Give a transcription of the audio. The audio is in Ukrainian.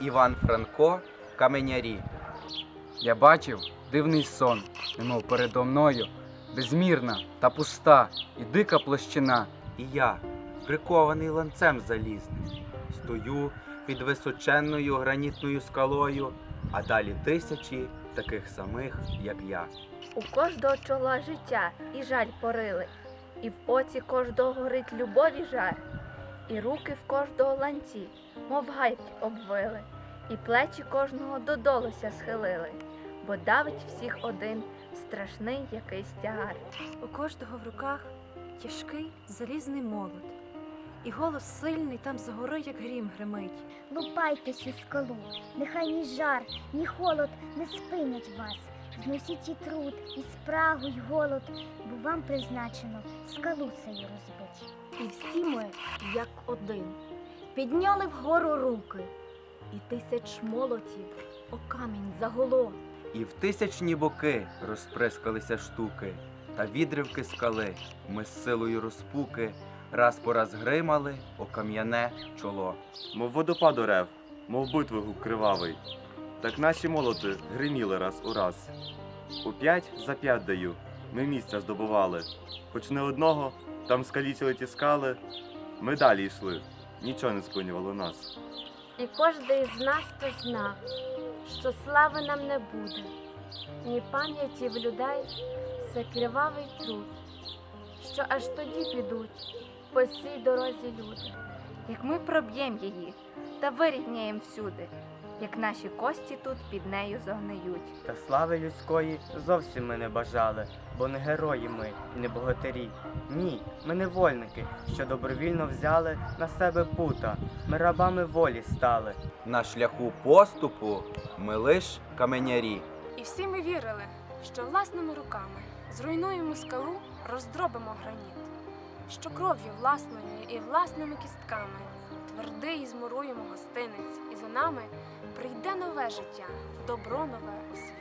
Іван Франко, Каменярі. Я бачив дивний сон, немов передо мною, безмірна та пуста і дика площина. І я, прикований ланцем залізним, стою під височенною гранітною скалою, а далі тисячі таких самих, як я. У кожного чола життя і жаль порили, і в оці кожного горить любові жар, і руки в кожного ланці, мов гайки обвили, і плечі кожного додолуся схилили, бо давить всіх один страшний якийсь тягар. У кожного в руках тяжкий залізний молот, і голос сильний там згори, як грім гримить. Лупайтесь у скалу, нехай ні жар, ні холод не спинять вас. Зносіть і труд, і спрагу, й голод, бо вам призначено скалу сею розбить. І всі ми, як один, підняли вгору руки, і тисяч молотів о камінь загуло. І в тисячні боки розприскалися штуки, та відривки скали ми з силою розпуки раз по раз гримали о кам'яне чоло. мов водопад орев, мов битви гук кривавий. Так наші молоти гриміли раз у раз. У п'ять за п'ять даю, ми місця здобували. Хоч не одного, там скалічили ті скали, ми далі йшли, нічого не спинювало нас. І кожний з нас то зна, що слави нам не буде, ні пам'яті в людей це кривавий труд, що аж тоді підуть по сій дорозі люди. Як ми проб'єм її та вирівняємо всюди, як наші кості тут під нею зогниють. Та слави людської зовсім ми не бажали, бо не герої ми не богатирі. Ні, ми невольники, що добровільно взяли на себе пута. Ми рабами волі стали. На шляху поступу ми лиш каменярі. І всі ми вірили, що власними руками зруйнуємо скалу, роздробимо граніт, що кров'ю власною і власними кістками твердий змуруємо гостинець, і за нами прийде нове життя, добро нове у світ.